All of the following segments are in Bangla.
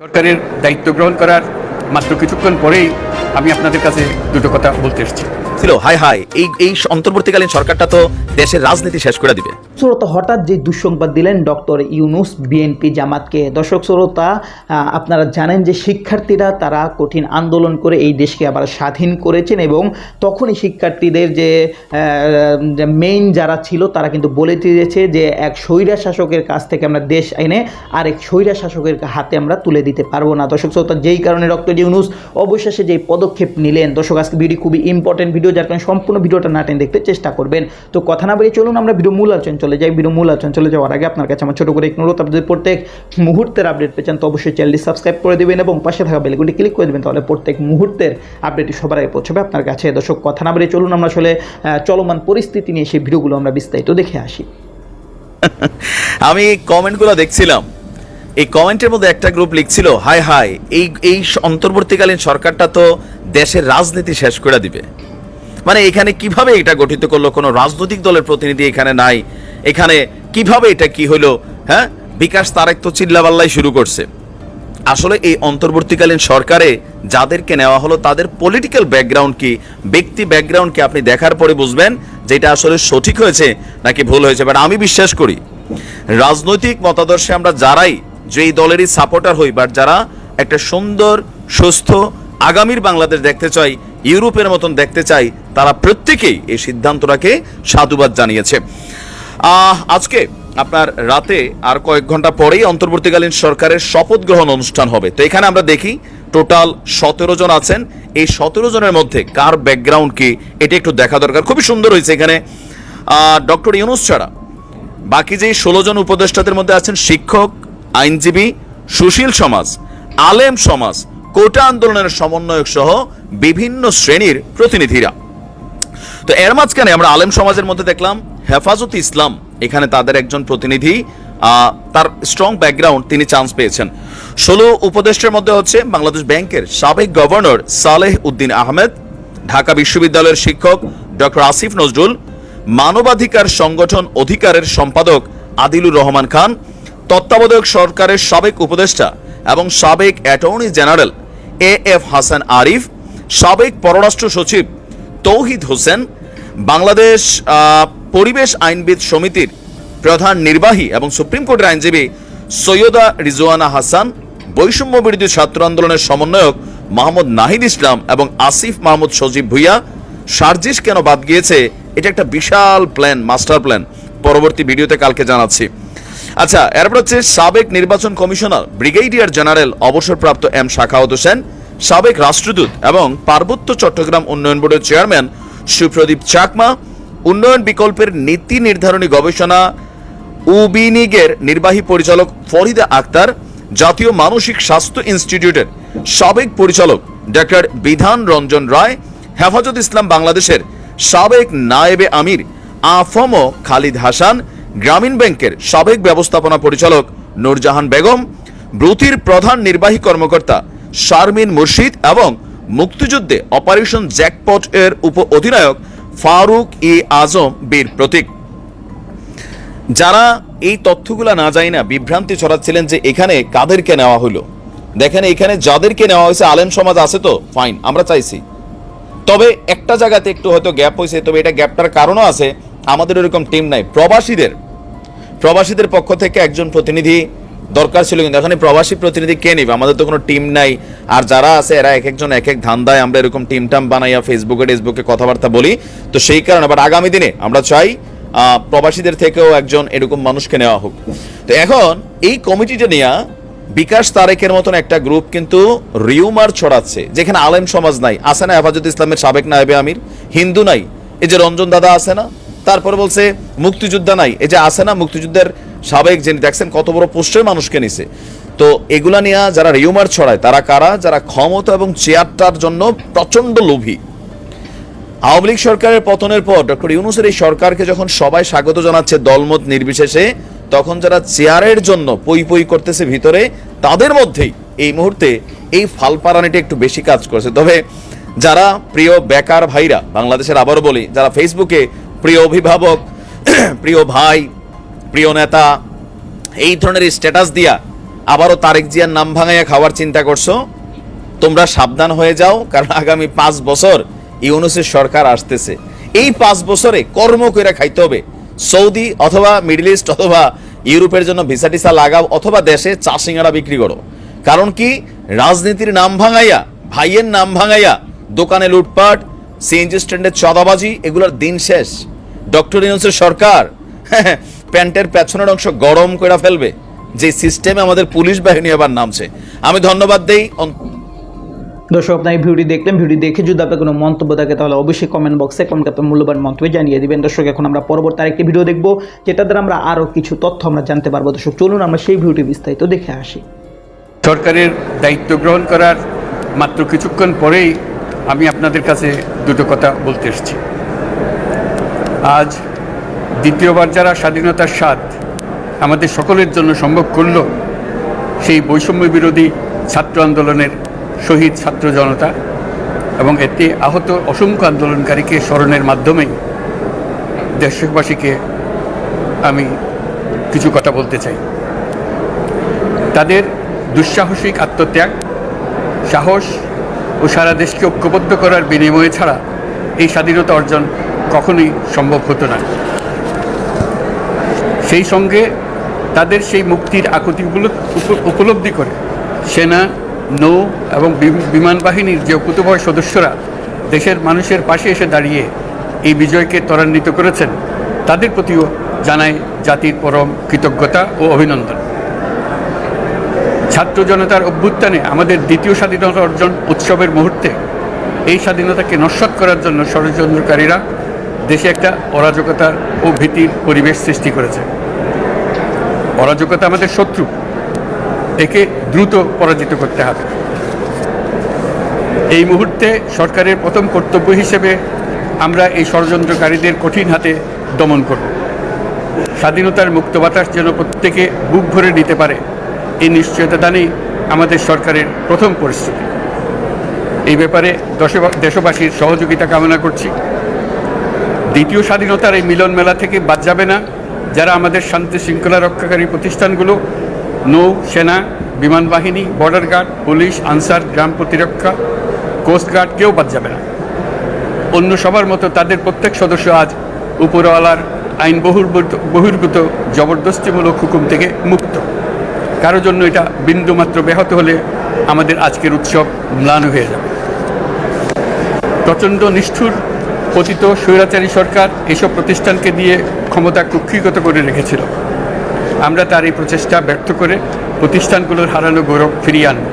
সরকারের দায়িত্ব গ্রহণ করার মাত্র কিছুক্ষণ পরেই আমি আপনাদের কাছে দুটো কথা বলতে এসেছি। ছিল হাই হাই এই এই অন্তর্বর্তীকালীন সরকারটা তো দেশের রাজনীতি শেষ করে দিবে। শ্রোতা হঠাৎ যে দুঃসংবাদ দিলেন ডক্টর ইউনুস বিএনপি জামাতকে। দর্শক শ্রোতা আপনারা জানেন যে শিক্ষার্থীরা তারা কঠিন আন্দোলন করে এই দেশকে আবার স্বাধীন করেছেন এবং তখনই শিক্ষার্থীদের যে মেইন যারা ছিল তারা কিন্তু বলে দিয়েছে যে এক স্বৈরা শাসকের কাছ থেকে আমরা দেশ এনে আরেক স্বৈরা শাসকের হাতে আমরা তুলে দিতে পারব না। দর্শক শ্রোতা যেই কারণে ডক্টর ইউনুস অবশেষে যে পদক্ষেপ নিলেন, দর্শক, আজকে ভিডিও খুবই ইম্পর্টেন্ট ভিডিও, যার কারণে সম্পূর্ণ ভিডিওটা নাটেন দেখতে চেষ্টা করবেন। তো কথা না বেরিয়ে চলুন, আমরা ভিডিও মূল আলোচনা চলে যাই। ভিডিও মূল আলোচনা চলে যাওয়ার আগে আপনার কাছে আমার ছোটো করে অনুরোধ, আপনি যদি প্রত্যেক মুহূর্তের আপডেট পেয়েছেন তো অবশ্যই চ্যানেলটি সাবস্ক্রাইব করে দেবেন এবং পাশে থাকা বেলগুলি ক্লিক করে দেবেন, তাহলে প্রত্যেক মুহূর্তের আপডেটটি সবার আগে পৌঁছবে আপনার কাছে। দর্শক, কথা না বেরিয়ে চলুন, আমরা আসলে চলমান পরিস্থিতি নিয়ে সেই ভিডিওগুলো আমরা বিস্তারিত দেখে আসি। আমি কমেন্টগুলো দেখছিলাম। এই কমেন্টের মধ্যে একটা গ্রুপ লিখছিল হাই হাই এই এই অন্তর্বর্তীকালীন সরকারটা তো দেশের রাজনীতি শেষ করে দিবে। মানে এখানে কীভাবে এটা গঠিত করল? কোনো রাজনৈতিক দলের প্রতিনিধি এখানে নাই। এখানে কীভাবে এটা কি হলো? হ্যাঁ? বিকাশ তারেক তো চিল্লাবাল্লাই শুরু করছে। আসলে এই অন্তর্বর্তীকালীন সরকারে যাদেরকে নেওয়া হলো, তাদের পলিটিক্যাল ব্যাকগ্রাউন্ড কি? ব্যক্তি ব্যাকগ্রাউন্ড কি আপনি দেখার পরে বুঝবেন যে এটা আসলে সঠিক হয়েছে নাকি ভুল হয়েছে। বাট আমি বিশ্বাস করি, রাজনৈতিক মতাদর্শে আমরা যারাই যেই দলেরই সাপোর্টার হই বাট যারা একটা সুন্দর, সুস্থ, আগামীর বাংলাদেশ দেখতে চাই, ইউরোপের মতন দেখতে চাই, তারা প্রত্যেকেই এই সিদ্ধান্তটাকে সাধুবাদ জানিয়েছে। আজকে আপনার রাতে আর কয়েক ঘণ্টা পরেই অন্তর্বর্তীকালীন সরকারের শপথ গ্রহণ অনুষ্ঠান হবে। তো এখানে আমরা দেখি, টোটাল সতেরো জন আছেন। এই সতেরো জনের মধ্যে কার ব্যাকগ্রাউন্ড কি, এটা একটু দেখা দরকার। খুবই সুন্দর হয়েছে এখানে। ডক্টর ইউনুস ছাড়া। বাকি যে ষোলো জন উপদেষ্টাদের মধ্যে আছেন শিক্ষক আইনজীবী সুশীল সমাজ, আলেম সমাজ, কোটা আন্দোলনের সমন্বয়ক সহ বিভিন্ন শ্রেণির প্রতিনিধিরা। তো এর মাঝখানে আমরা আলেম সমাজের মধ্যে দেখলাম হেফাজত ইসলাম, এখানে তাদের একজন প্রতিনিধি তার স্ট্রং ব্যাকগ্রাউন্ড তিনি চান্স পেয়েছেন। ষোলো উপদেষ্টার মধ্যে হচ্ছে বাংলাদেশ ব্যাংকের সাবেক গভর্নর সালেহ উদ্দিন আহমেদ, ঢাকা বিশ্ববিদ্যালয়ের শিক্ষক ডক্টর আসিফ নজরুল, মানবাধিকার সংগঠন অধিকারের সম্পাদক আদিলুর রহমান খান তত্ত্বাবধায়ক সরকারের সাবেক উপদেষ্টা এবং সাবেক attorney general A F Hasan Arif, সাবেক পররাষ্ট্র সচিব তৌহিদ হোসেন, বাংলাদেশ পরিবেশ আইনবিদ সমিতির প্রধান নির্বাহী এবং সুপ্রিম কোর্টের আইনজীবী সৈয়দা রিজওয়ানা হাসান, বৈষম্য বিরোধী ছাত্র আন্দোলনের সমন্বয়ক মাহমুদ নাহিদ ইসলাম এবং আসিফ মাহমুদ সজীব ভুইয়া। সার্জিস কেন বাদ গিয়েছে? এটা একটা বিশাল প্ল্যান মাস্টার প্ল্যান পরবর্তী ভিডিওতে কালকে জানাচ্ছি। আচ্ছা এরপর হচ্ছে সাবেক নির্বাচন কমিশনার, ব্রিগেডিয়ার জেনারেল, অবসরপ্রাপ্ত এম শাখাওয়াত হোসেন, সাবেক রাষ্ট্রদূত এবং পার্বত্য চট্টগ্রাম উন্নয়ন বোর্ডের চেয়ারম্যান সুপ্রদীপ চাকমা, উন্নয়ন বিকল্পের নীতি নির্ধারণী গবেষণা উবিনিগের নির্বাহী পরিচালক ফরিদা আক্তার, জাতীয় মানসিক স্বাস্থ্য ইনস্টিটিউটের সাবেক পরিচালক ডক্টর বিধান রঞ্জন রায়, হেফাজত ইসলাম বাংলাদেশের সাবেক নায়েবে আমির আফম খালিদ হাসান গ্রামীণ ব্যাংকের সাবেক ব্যবস্থাপনা পরিচালক নূরজাহান বেগম ব্রুতির প্রধান নির্বাহী কর্মকর্তা শারমিন মুর্শিদ এবং মুক্তিযুদ্ধে অপারেশন জ্যাকপট এর উপ অধিনায়ক ফারুক ই আজম বীর প্রতীক। যারা এই তথ্যগুলা না যায় না বিভ্রান্তি ছড়াচ্ছিলেন যে এখানে কাদেরকে নেওয়া হলো। দেখেন, এখানে যাদেরকে নেওয়া হয়েছে, আলেম সমাজ আছে তো? ফাইন আমরা চাইছি। তবে একটা জায়গাতে একটু হয়তো গ্যাপ হয়েছে, তবে এটা গ্যাপটার কারণও আছে। আমাদের এরকম টিম নাই। প্রবাসীদের প্রবাসীদের পক্ষ থেকে একজন প্রতিনিধি দরকার ছিল কিন্তু এখানে প্রবাসী প্রতিনিধি কে নিবে? আমাদের তো কোনো টিম নাই। আর যারা আছে, এরা এক একজন, এক এক ধান্দায় আমরা এরকম টিম টাম বানাইয়া ফেসবুকে টেসবুকে কথাবার্তা বলি। তো সেই কারণে আবার আগামী দিনে আমরা চাই প্রবাসীদের থেকেও একজন এরকম মানুষকে নেওয়া হোক। তো এখন এই কমিটিটা নিয়ে বিকাশ তারেকের মতন একটা গ্রুপ কিন্তু রিউমার ছড়াচ্ছে, যেখানে আলেম সমাজ নাই, আছে না হেফাজত ইসলামের সাবেক নায়েবে আমির, হিন্দু নাই। এই যে রঞ্জন দাদা আছে না তারপরে বলছে, মুক্তিযোদ্ধা নাই। এই যে আছে না, মুক্তিযুদ্ধের সাবেক যিনি দেখছেন, কত বড় পোস্টের মানুষকে নিছে। তো এগুলা নিয়ে যারা রিউমার ছড়ায়, তারা কারা? যারা ক্ষমতা এবং চেয়ারটার জন্য প্রচণ্ড লোভী। আওয়ামী লীগ সরকারের পতনের পর ডক্টর ইউনুসের এই সরকারকে যখন সবাই স্বাগত জানাচ্ছে দলমত নির্বিশেষে, তখন যারা চেয়ারের জন্য পই পই করতেছে ভিতরে, তাদের মধ্যেই এই মুহূর্তে এই ফালপারানিটা একটু বেশি কাজ করছে। তবে যারা প্রিয় বেকার ভাইরা, বাংলাদেশের আবারও বলি, যারা ফেসবুকে প্রিয় অভিভাবক, প্রিয় ভাই, প্রিয় নেতা, এই ধরনের স্ট্যাটাস দিয়া আবারও তারেক জিয়ার নাম ভাঙাইয়া খাওয়ার চিন্তা করছ? তোমরা সাবধান হয়ে যাও, কারণ আগামী পাঁচ বছর ইউনুসের সরকার আসতেছে। এই পাঁচ বছরে কর্ম করে খাইতে হবে। সৌদি অথবা মিডল ইস্ট অথবা ইউরোপের জন্য ভিসা টিসা লাগাও অথবা দেশে চা সিঙ্গারা বিক্রি করো। কারণ কি? রাজনীতির নাম ভাঙাইয়া, ভাইয়ের নাম ভাঙাইয়া, দোকানে লুটপাট, সিএনজি স্ট্যান্ডের চদাবাজি, এগুলোর দিন শেষ। ডক্টর ইউনুসের সরকার প্যান্টের পেছনের অংশ গরম করে ফেলবে যে সিস্টেমে আমাদের পুলিশ বাহিনী আবার নামছে। আমি ধন্যবাদ দেই দর্শক আপনার এই ভিডিওটি দেখলেন। ভিডিও দেখে যদি আপনার কোনো মন্তব্য থাকে তাহলে অবশ্যই কমেন্ট বক্সে কমেন্ট আপনার মূল্যবান মন্তব্য জানিয়ে দিবেন। দর্শক এখন আমরা পরবর্তী আরেকটি ভিডিও দেখব যেটা দ্বারা আমরা আরও কিছু তথ্য আমরা জানতে পারব। দর্শক চলুন আমরা সেই ভিডিওটি বিস্তারিত দেখে আসি। সরকারের দায়িত্ব গ্রহণ করার মাত্র কিছুক্ষণ পরেই আমি আপনাদের কাছে দুটো কথা বলতে এসেছি। আজ দ্বিতীয়বার যারা স্বাধীনতার স্বাদ আমাদের সকলের জন্য সম্ভব করল, সেই বৈষম্য বিরোধী ছাত্র আন্দোলনের শহীদ ছাত্র জনতা এবং এতে আহত অসংখ্য আন্দোলনকারীকে স্মরণের মাধ্যমেই দেশবাসীকে আমি কিছু কথা বলতে চাই। তাদের দুঃসাহসিক আত্মত্যাগ, সাহস ও সারা দেশকে ঐক্যবদ্ধ করার বিনিময়ে ছাড়া এই স্বাধীনতা অর্জন কখনোই সম্ভব হতো না। সেই সঙ্গে তাদের সেই মুক্তির আকুতিগুলো উপলব্ধি করে। সেনা, নৌ এবং বিমান বাহিনীর যে অকুতভয় সদস্যরা দেশের মানুষের পাশে এসে দাঁড়িয়ে এই বিজয়কে ত্বরান্বিত করেছেন, তাদের প্রতিও জানাই জাতির পরম কৃতজ্ঞতা ও অভিনন্দন। ছাত্র জনতার অভ্যুত্থানে আমাদের দ্বিতীয় স্বাধীনতা অর্জন উৎসবের মুহূর্তে এই স্বাধীনতাকে নস্বাত করার জন্য ষড়যন্ত্রকারীরা দেশে একটা অরাজকতার ও ভীতির পরিবেশ সৃষ্টি করেছে। অরাজকতা আমাদের শত্রু। একে দ্রুত পরাজিত করতে হবে। এই মুহূর্তে সরকারের প্রথম কর্তব্য হিসেবে আমরা এই ষড়যন্ত্রকারীদের কঠিন হাতে দমন করব। স্বাধীনতার মুক্ত বাতাস যেন প্রত্যেকে বুক ভরে নিতে পারে, এই নিশ্চয়তা দানেই আমাদের সরকারের প্রথম পরিস্থিতি। এই ব্যাপারে দশবা- দেশবাসীর সহযোগিতা কামনা করছি। দ্বিতীয় স্বাধীনতার এই মিলন মেলা থেকে বাদ যাবে না। যারা আমাদের শান্তি শৃঙ্খলা রক্ষাকারী প্রতিষ্ঠানগুলো, নৌ, সেনা, বিমান বাহিনী বর্ডার গার্ড পুলিশ আনসার, গ্রাম প্রতিরক্ষা কোস্টগার্ড কেউ বাদ যাবে না। অন্য সবার মতো তাদের প্রত্যেক সদস্য আজ উপরওয়ালার আইন বহির্ভূত বহির্ভূত জবরদস্তিমূলক হুকুম থেকে মুক্ত। কারও জন্য এটা বিন্দুমাত্র ব্যাহত হলে আমাদের আজকের উৎসব ম্লান হয়ে যাবে। প্রচণ্ড নিষ্ঠুর পতিত স্বৈরাচারী সরকার এসব প্রতিষ্ঠানকে দিয়ে ক্ষমতা কুক্ষিগত করে রেখেছিল। আমরা তার এই প্রচেষ্টা ব্যর্থ করে প্রতিষ্ঠানগুলোর হারানো গৌরব ফিরিয়ে আনব।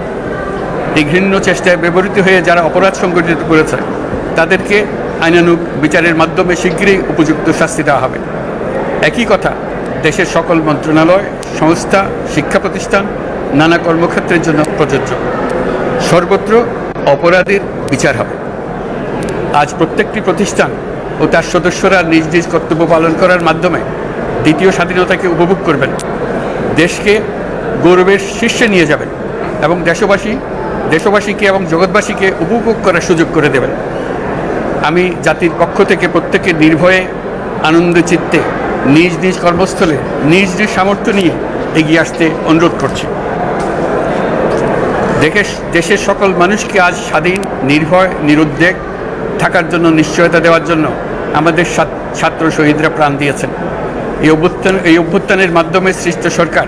এই ঘৃণ্য চেষ্টায় ব্যবহৃত হয়ে যারা অপরাধ সংগঠিত করেছে, তাদেরকে আইনানুগ বিচারের মাধ্যমে শীঘ্রই উপযুক্ত শাস্তি দেওয়া হবে। একই কথা, দেশের সকল মন্ত্রণালয়, সংস্থা, শিক্ষা প্রতিষ্ঠান, নানা কর্মক্ষেত্রের জন্য প্রযোজ্য। সর্বত্র অপরাধের বিচার হবে। আজ প্রত্যেকটি প্রতিষ্ঠান ও তার সদস্যরা নিজ নিজ কর্তব্য পালন করার মাধ্যমে দ্বিতীয় স্বাধীনতাকে উপভোগ করবেন। দেশকে গৌরবের শীর্ষে নিয়ে যাবেন এবং দেশবাসী, দেশবাসীকে এবং জগৎবাসীকে উপভোগ করার সুযোগ করে দেবেন। আমি জাতির পক্ষ থেকে প্রত্যেকে নির্ভয়ে, আনন্দ চিত্তে নিজ নিজ কর্মস্থলে নিজ নিজ সামর্থ্য নিয়ে এগিয়ে আসতে অনুরোধ করছি। দেশের দেশের সকল মানুষকে আজ স্বাধীন, নির্ভয়, নিরুদ্বেগ থাকার জন্য, নিশ্চয়তা দেওয়ার জন্য আমাদের ছাত্র শহীদরা প্রাণ দিয়েছেন। এই অভ্যুত্থান, এই অভ্যুত্থানের মাধ্যমে সৃষ্ট সরকার,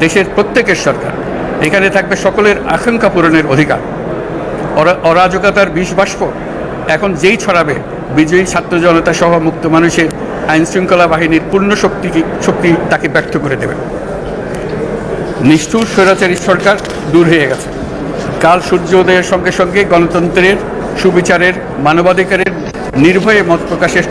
দেশের প্রত্যেকের সরকার, এখানে থাকবে সকলের আকাঙ্ক্ষা পূরণের অধিকার। অরা- অরাজকতার বিষ বাষ্প এখন যেই ছড়াবে, বিজয়ী ছাত্র জনতা সহ মুক্ত মানুষের আইন শৃঙ্খলা বাহিনীর পূর্ণ শক্তি শক্তি তাকে ব্যর্থ করে দেবে। নিষ্ঠুর স্বৈরাচারী সরকার দূর হয়ে গেছে। কাল সূর্য উদয়ের সঙ্গে সঙ্গে গণতন্ত্রের সুবিচারের, মানবাধিকারের নির্ভয়ে মত প্রকাশের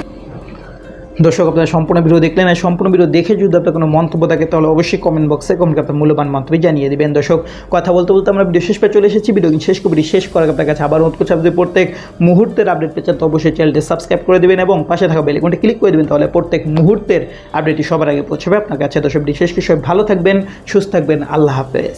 দর্শক, আপনারা সম্পূর্ণ ভিডিও দেখলেন আর সম্পূর্ণ ভিডিও দেখে যদি আপনার কোনো মন্তব্য থাকে, তাহলে অবশ্যই কমেন্ট বক্সে কমেন্ট আপনার মূল্যবান মন্তব্য জানিয়ে দিবেন। দর্শক, কথা বলতে বলতে আমরা ভিডিও শেষ পে চলে এসেছি। ভিডিও শেষ করে শেষ করার আপনার কাছে আবার অনুরোধ করছি, আপনি প্রত্যেক মুহূর্তের আপডেট পেয়ে তো অবশ্যই চ্যানেলটি সাবস্ক্রাইব করে দেবেন এবং পাশে থাকা বেলিকনটি ক্লিক করে দেবেন, তাহলে প্রত্যেক মুহূর্তের আপডেটটি সবার আগে পৌঁছবে আপনার কাছে। দর্শক শেষ কিছু ভালো থাকবেন, সুস্থ থাকবেন, আল্লাহ হাফেজ।